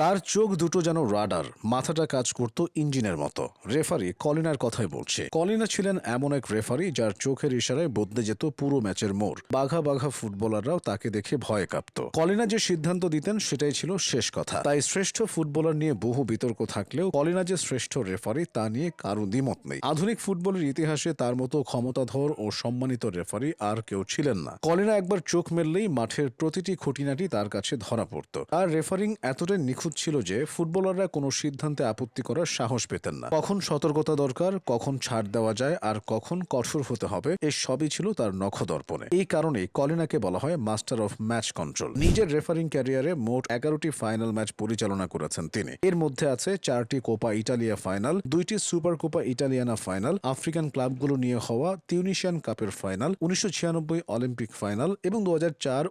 তার চোখ দুটো যেন রাডার, মাথাটা কাজ করত ইঞ্জিনের মতো। রেফারি কলিনার কথাই বলছে। কলিনা ছিলেন এমন এক রেফারি যার চোখের ইশারায় বদলে যেত পুরো ম্যাচের মোড়। বাঘা বাঘা ফুটবলাররাও তাকে দেখে ভয় কাঁপত। কলিনা যে সিদ্ধান্ত দিতেন, সেটাই ছিল শেষ কথা। তাই শ্রেষ্ঠ ফুটবলার নিয়ে বহু বিতর্ক থাকলেও কলিনা যে শ্রেষ্ঠ রেফারি, তা নিয়ে কারও দ্বিমত নেই। আধুনিক ফুটবলের ইতিহাসে তার মতো ক্ষমতাধর ও সম্মানিত রেফারি আর কেউ ছিলেন না। কলিনা একবার চোখ মেললেই মাঠের প্রতিটি খুঁটিনাটি তার কাছে ধরা পড়ত। আর রেফারিং এতটাই নিখুঁত ছিল যে ফুটবলাররা কোনো সিদ্ধান্তে আপত্তি করার সাহস পেতেন না। কখন সতর্কতা দরকার, কখন ছাড় দেওয়া যায় আর কখন কঠোর হতে হবে এই সবই ছিল তার নখদর্পণে। এই কারণেই কলিনাকে বলা হয় মাস্টার অফ ম্যাচ কন্ট্রোল। নিজের রেফারিং ক্যারিয়ারে মোট এগারোটি ফাইনাল ম্যাচ পরিচালনা করেছেন তিনি। এর মধ্যে আছে চারটি কোপা ইটালিয়া ফাইনাল, দুইটি super Coppa Italiana final, African ক্লাবগুলো নিয়ে হওয়া তিউনিশিয়ান কাপের ফাইনাল, উনিশশো ছিয়ানব্বই অলিম্পিক ফাইনাল এবং দু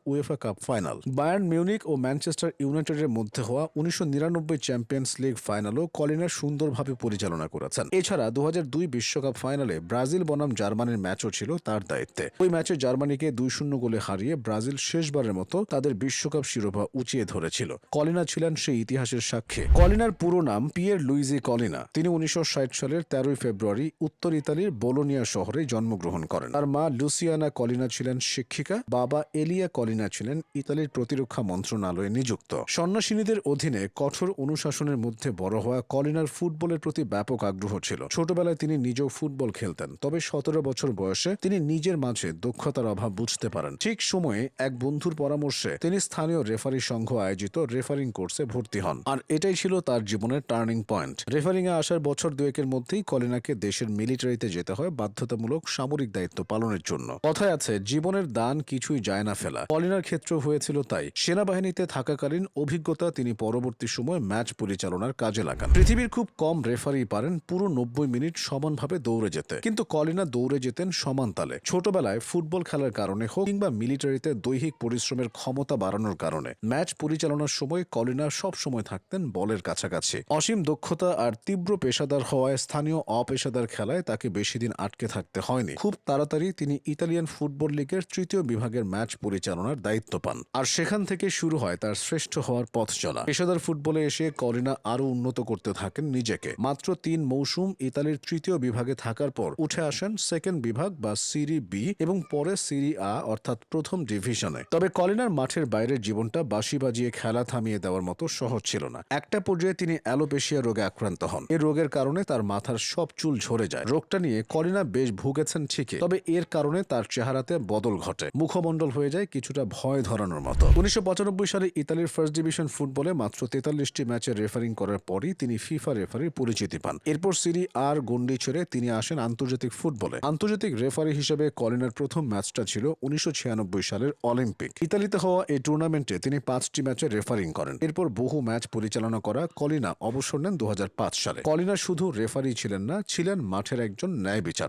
UEFA cup final. Bayern Munich ও ম্যানচেস্টার ইউনাইটেডের মধ্যে হওয়া উনিশশো চ্যাম্পিয়ন্স লিগ ফাইনালও কলিনার সুন্দরভাবে পরিচালনা করেছেন। এছাড়া দু বিশ্বকাপ ফাইনালে ব্রাজিল বনাম জার্মানির ম্যাচও ছিল তার দায়িত্বে। ওই ম্যাচে জার্মানিকে দুই শূন্য গোলে হারিয়ে ব্রাজিল শেষবারের মতো তাদের বিশ্বকাপ শিরোপা উঁচিয়ে ধরেছিল। কলিনা ছিলেন সেই ইতিহাসের সাক্ষী। কলিনার পুরো নাম পিয়ের লুইজি কলিনা। তিনি উনিশশো ষাট সালের তেরোই ফেব্রুয়ারি উত্তর ইতালির বোলোনিয়া শহরে জন্মগ্রহণ করেন। তার মা লুসিয়ানা কলিনা ছিলেন শিক্ষিকা, বাবা এলিয়া কলিনা ছিলেন ইতালির প্রতিরক্ষা মন্ত্রণালয়ে নিযুক্ত। সন্ন্যাসিনীদের অধীনে কঠোর অনুশাসনের মধ্যে বড় হওয়া কলিনার ফুটবলের প্রতি ব্যাপক আগ্রহ ছিল। ছোটবেলায় তিনি নিজেও ফুটবল খেলতেন, তবে সতেরো বছর বয়সে তিনি নিজের মাঝে দক্ষতার অভাব বুঝতে পারেন। ঠিক সময়ে এক বন্ধুর পরামর্শে তিনি স্থানীয় রেফারি সংঘ আয়োজিত রেফারিং কোর্সে ভর্তি হন। আর এটাই ছিল তার জীবনের টার্নিং পয়েন্ট। রেফারিং এ আসার বছর দুয়েকের মধ্যেই কলিনাকে দেশের মিলিটারিতে যেতে হয় বাধ্যতামূলক সামরিক দায়িত্ব পালনের জন্য। কথায় আছে, জীবনের দান কিছুই যায় না ফেলা। কলিনার ক্ষেত্র হয়েছিল তাই। সেনাবাহিনীতে থাকাকালীন অভিজ্ঞতা তিনি পরবর্তী সময় ম্যাচ পরিচালনার কাজে লাগান। পৃথিবীর খুব কম রেফারি পারেন পুরো নব্বই মিনিট সমানভাবে দৌড়ে যেতে। কিন্তু কলিনা দৌড়ে যেতেন সমান তালে। ছোটবেলায় ফুটবল খেলার কারণে হোক কিংবা মিলিটারিতে দৈহিক পরিশ্রমের ক্ষমতা বাড়ানোর কারণে, ম্যাচ পরিচালনার সময় কলিনা সব সময় থাকতেন বলের কাছাকাছি। অসীম দক্ষতা আর তীব্র পেশাদার হওয়ায় স্থানীয় অপেশাদার খেলায় তাকে বেশি দিন আটকে থাকতে হয়নি। খুব তাড়াতাড়ি তিনি ইতালিয়ান ফুটবল লিগের তৃতীয় বিভাগের ম্যাচ পরিচালনার দায়িত্ব পান। আর সেখান থেকে শুরু হয় তার শ্রেষ্ঠ হওয়ার পথ চলা। পেশাদার ফুটবলে এসে কলিনা আরও উন্নত করতে থাকেন নিজেকে। মাত্র তিন মৌসুম ইতালির তৃতীয় বিভাগে থাকার পর উঠে আসেন সেকেন্ড বিভাগ বা সিরি বি এবং পরে সিরি আ অর্থাৎ প্রথম ডিভিশনে। তবে কলিনার মাঠের বাইরের জীবনটা বাঁশি বাজিয়ে খেলা থামিয়ে দেওয়ার মতো সহজ ছিল না। একটা পর্যায়ে তিনি অ্যালোপেশিয়া রোগে আক্রান্ত হন। এই রোগের কারণে তার মাথার সব চুল ঝরে যায়। রোগটা নিয়ে কলিনা বেশ ভুগেছেন ঠিকই, তবে এর কারণে তার চেহারাতে বদল ঘটে। মুখমণ্ডল হয়ে যায় কিছুটা ভয় ধরানোর মতো। উনিশশো পঁচানব্বই সালে ইতালির ফার্স্ট ডিভিশন ফুটবলে মাত্র তেতাল্লিশটি ম্যাচে রেফারিং করার পরই তিনি ফিফা রেফারির পরিচিতি পান। এরপর সিরি আর গন্ডি ছেড়ে তিনি আসেন আন্তর্জাতিক ফুটবলে। আন্তর্জাতিক রেফারি হিসেবে কলিনার প্রথম ম্যাচটা ছিল উনিশশো ছিয়ানব্বই সালের অলিম্পিক। ইতালিতে হওয়া এই টুর্নামেন্টে তিনি পাঁচটি ম্যাচে রেফারিং করেন। এরপর বহু ম্যাচ পরিচালনা করা কলিনা অবসর নেন দু হাজার পাঁচ সালে। কলিনা শুধু রেফারি ছিলেন না, ছিলেন মাঠের একজন ন্যায় বিচারক